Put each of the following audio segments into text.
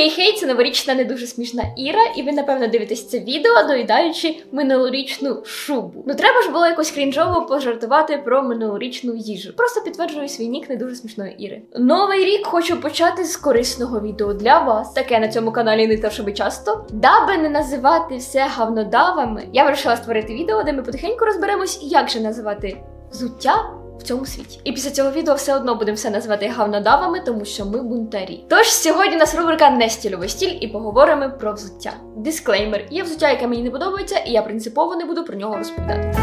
Хей-хей, це новорічна не дуже смішна Іра, і ви, напевно, дивитесь це відео, доїдаючи минулорічну шубу. Ну треба ж було якось крінжово пожартувати про минулорічну їжу. Просто підтверджую свій нік не дуже смішної Іри. Новий рік хочу почати з корисного відео для вас. Таке на цьому каналі не те, щоб часто. Даби не називати все гавнодавами, я вирішила створити відео, де ми потихеньку розберемось, як же називати взуття в цьому світі. І після цього відео все одно будемо все називати гавнодавами, тому що ми бунтарі. Тож сьогодні у нас рубрика не стільовий стіль і поговоримо про взуття. Дисклеймер: є взуття, яке мені не подобається, і я принципово не буду про нього розповідати.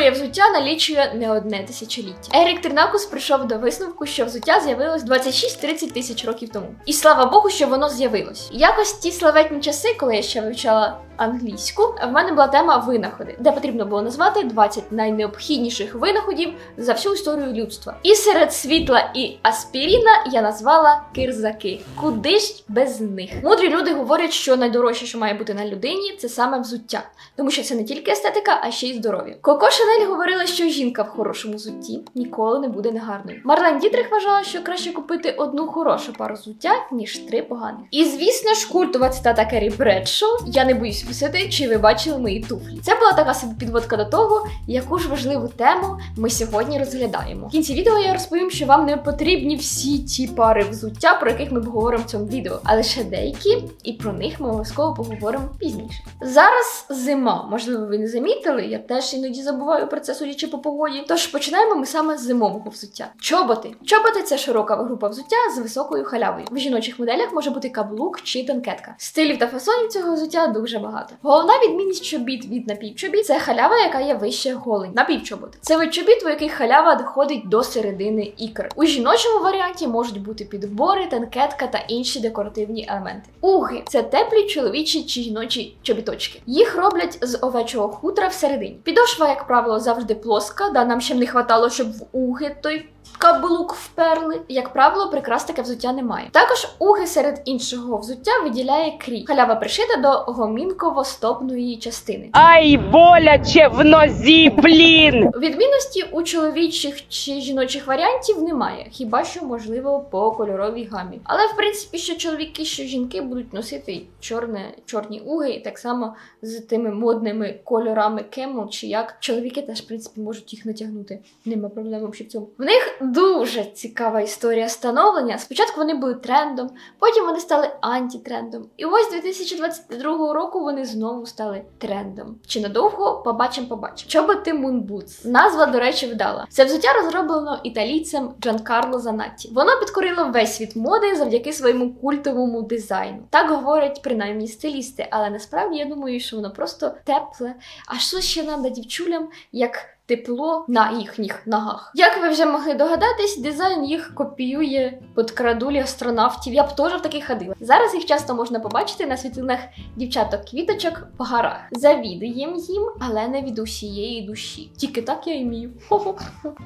Історія взуття налічує не одне тисячоліття. Ерік Тернакус прийшов до висновку, що взуття з'явилось 26-30 тисяч років тому. І слава Богу, що воно з'явилось. Якось ті славетні часи, коли я ще вивчала англійську, в мене була тема винаходи, де потрібно було назвати 20 найнеобхідніших винаходів за всю історію людства. І серед світла і аспіріна я назвала кирзаки. Куди ж без них? Мудрі люди говорять, що найдорожче, що має бути на людині, це саме взуття, тому що це не тільки естетика, а ще й здоров'я. Коко Шанель говорила, що жінка в хорошому взутті ніколи не буде негарною. Марлен Дітрих вважала, що краще купити одну хорошу пару взуття, ніж три поганих. І звісно ж, культова цитата Керрі Бредшоу Я не боюсь висити, чи ви бачили мої туфлі. Це була така собі підводка до того, яку ж важливу тему ми сьогодні розглядаємо. В кінці відео я розповім, що вам не потрібні всі ті пари взуття, про яких ми поговоримо в цьому відео, а лише деякі, і про них ми обов'язково поговоримо пізніше. Зараз зима, можливо, ви не замітили, я теж іноді забуваю про це, судячи по погоді. Тож починаємо ми саме з зимового взуття. Чоботи. Чоботи це широка група взуття з високою халявою. В жіночих моделях може бути каблук чи танкетка. Стилів та фасонів цього взуття дуже багато. Головна відмінність чобіт від напівчобіт це халява, яка є вище голень. Напівчобот. Це вид чобіт, у яких халява доходить до середини ікр. У жіночому варіанті можуть бути підбори, танкетка та інші декоративні елементи. Уги це теплі чоловічі чи жіночі чобіточки. Їх роблять з овечого хутра всередині. Підошва, як правило, завжди плоска, да нам ще не хватало, щоб в уги той. Каблук вперли, як правило, прикрас таке взуття немає. Також уги серед іншого взуття виділяє крій. Халява пришита до гомінково-стопної частини. Ай, боляче в нозі, блін! Відмінності у чоловічих чи жіночих варіантів немає, хіба що можливо по кольоровій гамі. Але в принципі, що чоловіки, що жінки будуть носити чорне, чорні уги, і так само з тими модними кольорами кему, чи як чоловіки теж в принципі можуть їх натягнути. Нема проблем в цьому. В них дуже цікава історія становлення. Спочатку вони були трендом, потім вони стали антитрендом. І ось 2022 року вони знову стали трендом. Чи надовго побачимо, побачимо. Чоботи Moon Назва, до речі, вдала. Це взуття розроблено італійцем Джанкарло Занатті. Воно підкорило весь світ моди завдяки своєму культовому дизайну. Так говорять принаймні стилісти, але насправді я думаю, що воно просто тепле. А що ще треба дівчулям, як тепло на їхніх ногах. Як ви вже могли догадатись, дизайн їх копіює подкрадулі астронавтів. Я б теж в таких ходила. Зараз їх часто можна побачити на світлинах дівчаток-квіточок по горах. Завідуєм їм, але не від усієї душі. Тільки так я і вмію.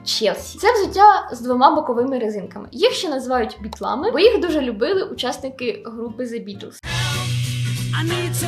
Челсі. Це взуття з двома боковими резинками. Їх ще називають бітлами, бо їх дуже любили учасники групи The Beatles.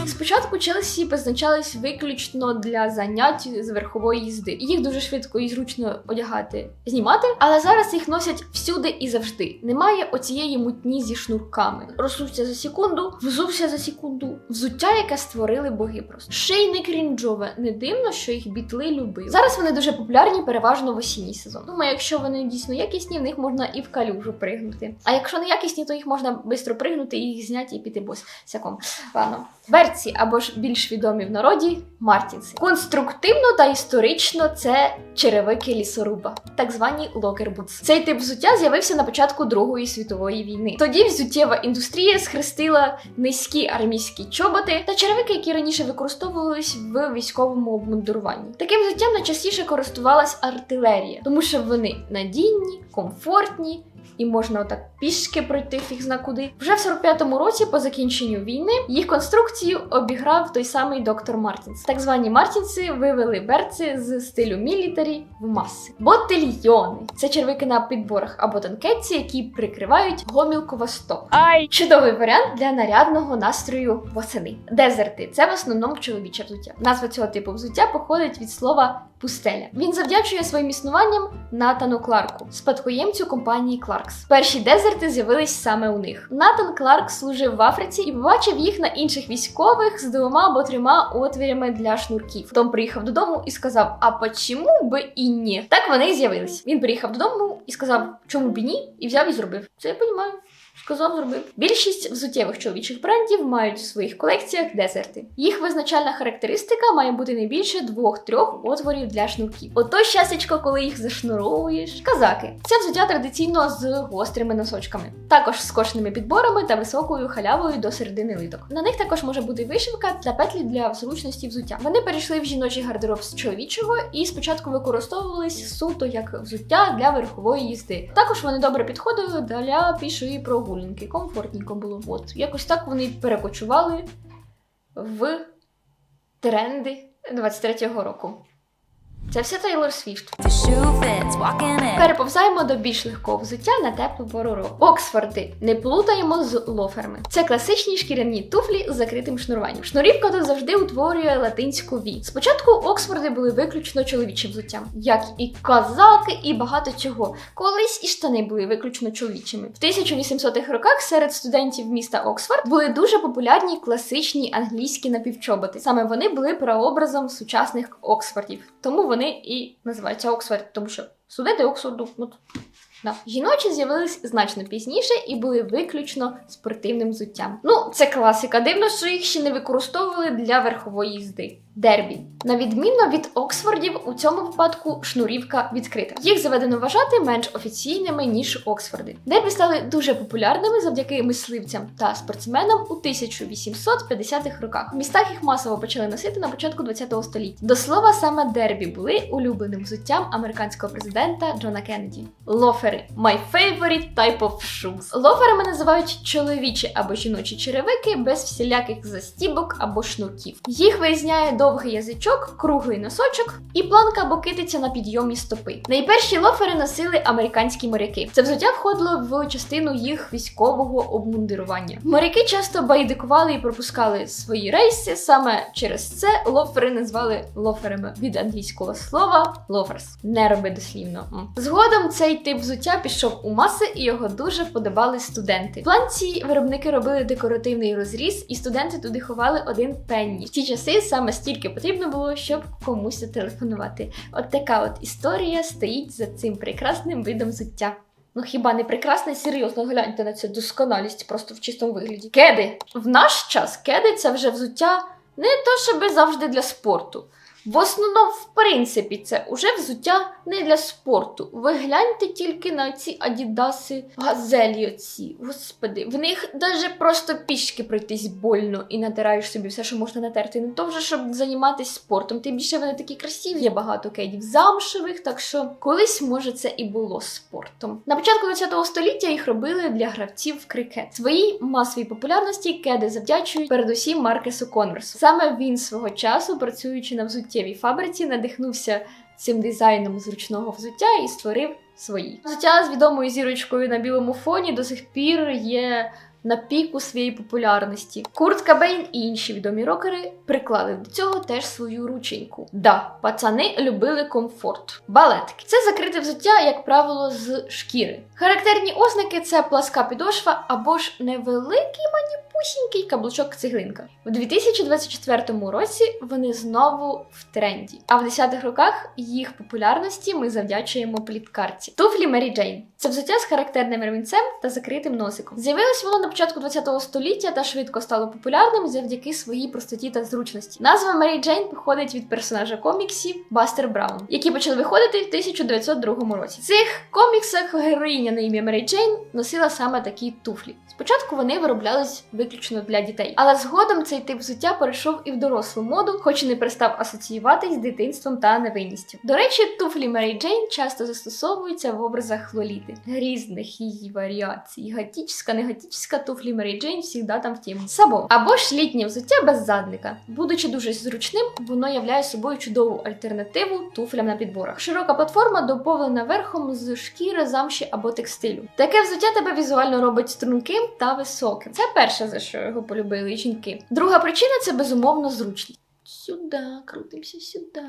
Спочатку Челсі позначались виключно для занять з верхової їзди. Їх дуже швидко і зручно одягати, знімати, але зараз їх носять всюди і завжди. Немає оцієї мутні зі шнурками. Розсувся за секунду, взувся за секунду. Взуття, яке створили боги просто. Ще й не крінжове. Не дивно, що їх бітли любили. Зараз вони дуже популярні, переважно в осінній сезон. Думаю, якщо вони дійсно якісні, в них можна і в калюжу пригнути. А якщо не якісні, то їх можна швидко пригнути, і їх зняти і піти босяком. Ладно. Берці або ж більш відомі в народі мартінси. Конструктивно та історично це черевики лісоруба, так звані локербутс. Цей тип взуття з'явився на початку Другої світової війни. Тоді взуттєва індустрія схрестила низькі армійські чоботи та черевики, які раніше використовувались в військовому обмундируванні. Таким взуттям найчастіше користувалась артилерія, тому що вони надійні, комфортні. І можна отак пішки пройти фіг зна куди. Вже в 45-му році, по закінченню війни, їх конструкцію обіграв той самий доктор Мартінс. Так звані Мартінси вивели берці з стилю мілітарі в маси. Ботильйони це червики на підборах або танкетці, які прикривають гомілку восток. Ай! Чудовий варіант для нарядного настрою восени. Дезерти це в основному чоловіче взуття. Назва цього типу взуття походить від слова пустеля. Він завдячує своїм існуванням Натану Кларку, спадкоємцю компанії Кларкс. Перші дезерти з'явились саме у них. Натан Кларк служив в Африці і побачив їх на інших військових з двома або трьома отвірями для шнурків. Том приїхав додому і сказав: А почому би і ні? Так вони і з'явились. Він приїхав додому і сказав, чому б і ні, і взяв і зробив. Це я розумію. Сказав, зробив. Більшість взуттєвих чоловічих брендів мають в своїх колекціях дезерти. Їх визначальна характеристика має бути не більше двох-трьох отворів для шнурків. Ото щастячко, коли їх зашнуровуєш. Казаки. Це взуття традиційно з гострими носочками, також з кошеними підборами та високою халявою до середини литок. На них також може бути вишивка та петлі для зручності взуття. Вони перейшли в жіночий гардероб з чоловічого і спочатку використовувались суто як взуття для верхової їзди. Також вони добре підходили для пішої прогулянки. Комфортненько було. От якось так вони перекочували в тренди 23-го року. Це все Тейлор Свіфт. Переповзаємо до більш легкого взуття на теплу пору року. Оксфорди не плутаємо з лоферами. Це класичні шкіряні туфлі з закритим шнуруванням. Шнурівка тут завжди утворює латинську ві. Спочатку Оксфорди були виключно чоловічим взуттям, як і казаки, і багато чого. Колись і штани були виключно чоловічими. В 1800-х роках серед студентів міста Оксфорд були дуже популярні класичні англійські напівчоботи. Саме вони були прообразом сучасних Оксфордів. Тому вони і називаються Оксфорд, тому що студенти Оксфорду. От, Да. Жіночі з'явились значно пізніше і були виключно спортивним взуттям. Ну, це класика. Дивно, що їх ще не використовували для верхової їзди. Дербі. На відміну від Оксфордів, у цьому випадку шнурівка відкрита. Їх заведено вважати менш офіційними, ніж Оксфорди. Дербі стали дуже популярними завдяки мисливцям та спортсменам у 1850-х роках. В містах їх масово почали носити на початку ХХ століття. До слова, саме дербі були улюбленим взуттям американського президента Джона Кеннеді. Лофери my favorite type of shoes. Лоферами називають чоловічі або жіночі черевики без всіляких застібок або шнурків. Їх вирізняє довгий язичок, круглий носочок і планка або китиця на підйомі стопи. Найперші лофери носили американські моряки. Це взуття входило в частину їх військового обмундирування. Моряки часто байдикували і пропускали свої рейси. Саме через це лофери назвали лоферами від англійського слова loafers. Не роби дослівно. Згодом цей тип взуття пішов у маси і його дуже подобали студенти. В планці виробники робили декоративний розріз, і студенти туди ховали один пенні. В ті часи саме стільки потрібно було, щоб комусь зателефонувати. От така от історія стоїть за цим прекрасним видом взуття. Ну хіба не прекрасна серйозно гляньте на цю досконалість просто в чистому вигляді. Кеди. В наш час кеди це вже взуття не то, щоб завжди для спорту. В основному, в принципі, це уже взуття не для спорту. Ви гляньте тільки на ці адідаси, газелі оці. Господи, в них даже просто пішки пройтись больно і натираєш собі все, що можна натерти. Не то вже, щоб займатися спортом. Тим більше вони такі красиві. Є багато кедів замшевих, так що колись може це і було спортом. На початку ХХ століття їх робили для гравців в крикет. Своїй масовій популярності кеди завдячують передусім Маркесу Конверсу. Саме він свого часу, працюючи на взуттєвій фабриці, надихнувся цим дизайном зручного взуття і створив свої. Взуття з відомою зірочкою на білому фоні до сих пір є на піку своєї популярності. Курт Кабейн і інші відомі рокери приклали до цього теж свою рученьку. Да, пацани любили комфорт. Балетки це закрите взуття, як правило, з шкіри. Характерні ознаки це пласка підошва або ж невеликий маніпусінький каблучок цеглинка. У 2024 році вони знову в тренді. А в 10-х роках їх популярності ми завдячуємо пліткарці. Туфлі Мері Джейн. Це взуття з характерним ремінцем та закритим носиком. З'явилось воно на початку 20 століття та швидко стало популярним завдяки своїй простоті та зручності. Назва Мері Джейн походить від персонажа коміксів Бастер Браун, які почали виходити в 1902 році. В цих коміксах героїня на ім'я Мері Джейн носила саме такі туфлі. Спочатку вони вироблялись виключно виключно для дітей. Але згодом цей тип взуття перейшов і в дорослу моду, хоч і не перестав асоціюватись з дитинством та невинністю. До речі, туфлі Мері Джейн часто застосовуються в образах Лоліти, різних її варіацій. Готічна, не готічна туфлі Мері Джейн завжди там в тему. Сабо або ж літнє взуття без задника. Будучи дуже зручним, воно являє собою чудову альтернативу туфлям на підборах. Широка платформа доповнена верхом з шкіри, замші або текстилю. Таке взуття тебе візуально робить струнким та високим. Це перше, за що його полюбили жінки. Друга причина це безумовно зручність. Сюди, крутимося сюди.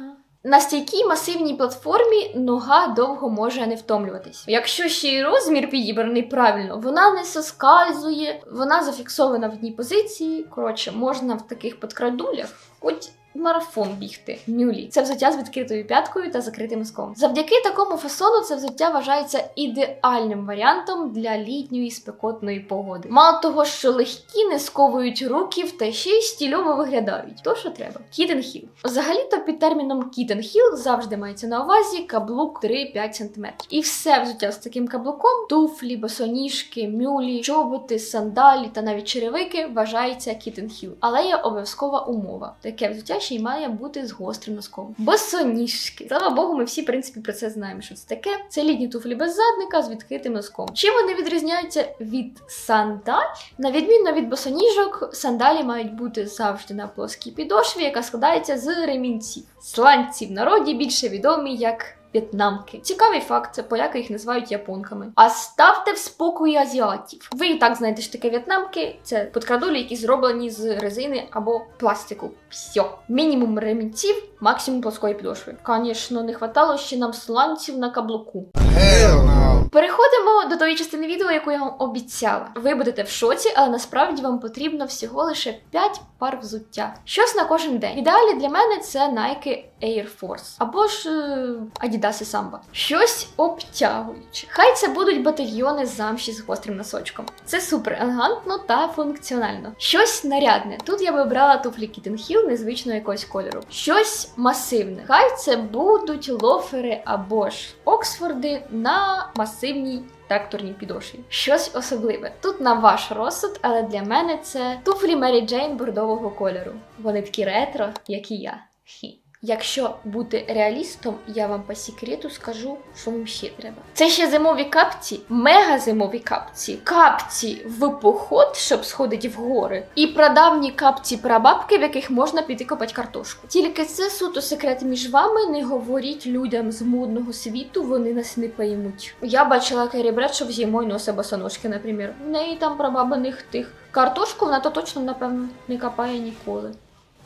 На стійкій масивній платформі нога довго може не втомлюватись. Якщо ще й розмір підібраний правильно, вона не соскальзує, вона зафіксована в одній позиції. Коротше, можна в таких подкрадулях хоч марафон бігти. Мюлі. Це взуття з відкритою п'яткою та закритим носком. Завдяки такому фасону це взуття вважається ідеальним варіантом для літньої спекотної погоди. Мало того, що легкі не сковують руків та ще й стільово виглядають. То що треба. Кітен хіл. Взагалі-то під терміном кітен хіл завжди мається на увазі каблук 3-5 см. І все взуття з таким каблуком, туфлі, босоніжки, мюлі, чоботи, сандалі та навіть черевики вважається кітен хіл. Але є обов'язкова умова. Таке взуття й має бути з гострим носком. Босоніжки. Слава Богу, ми всі, в принципі, про це знаємо, що це таке. Це літні туфлі без задника з відкритим носком. Чим вони відрізняються від сандаль? На відміну від босоніжок, сандалі мають бути завжди на плоскій підошві, яка складається з ремінців. Сланці в народі більше відомі як. В'єтнамки. Цікавий факт, це поляки їх називають японками. А ставте в спокої азіатів. Ви і так знаєте, що таке в'єтнамки. Це подкрадулі, які зроблені з резини або пластику. Все. Мінімум ремінців, максимум плоскої підошви. Звісно, не хватало ще нам сланців на каблуку. Hell no. Переходимо до тої частини відео, яку я вам обіцяла. Ви будете в шоці, але насправді вам потрібно всього лише 5 пар взуття. Щось на кожен день. Ідеалі для мене це Nike Air Force або ж е, Adidas Samba. Щось обтягуюче. Хай це будуть батальйони замші з гострим носочком. Це супер елегантно та функціонально. Щось нарядне. Тут я би обрала туфлі Kitten Hill незвичного якогось кольору. Щось масивне. Хай це будуть лофери або ж Оксфорди на масивній тракторній підошві. Щось особливе. Тут на ваш розсуд, але для мене це туфлі Мері Джейн бордового кольору. Вони такі ретро, як і я. Хі. Якщо бути реалістом, я вам по секрету скажу, що вам ще треба. Це ще зимові капці, мега зимові капці, капці в поход, щоб сходити в гори, і прадавні капці прабабки, в яких можна піти копати картошку. Тільки це суто секрет між вами. Не говоріть людям з модного світу, вони нас не поймуть. Я бачила Керрі Бредшоу зимою носить босоножки, наприклад. В неї там прабабиних тих. Картошку вона то точно, напевно, не копає ніколи.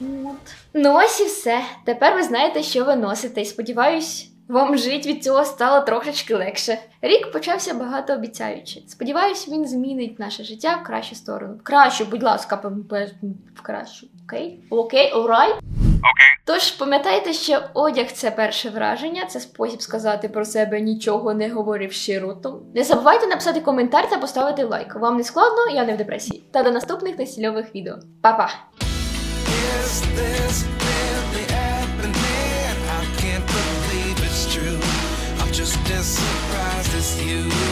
От. Ну ось і все. Тепер ви знаєте, що ви носите, і сподіваюсь, вам жить від цього стало трошечки легше. Рік почався багатообіцяюче. Сподіваюсь, він змінить наше життя в кращу сторону. В кращу, будь ласка, в кращу. Окей? Окей, alright? Тож пам'ятайте, що одяг це перше враження, це спосіб сказати про себе нічого не говоривши ротом. Не забувайте написати коментар та поставити лайк. Вам не складно, я не в депресії. Та до наступних несільових відео. Па-па! Is this really? I can't believe it's true. I'm just as surprised as you.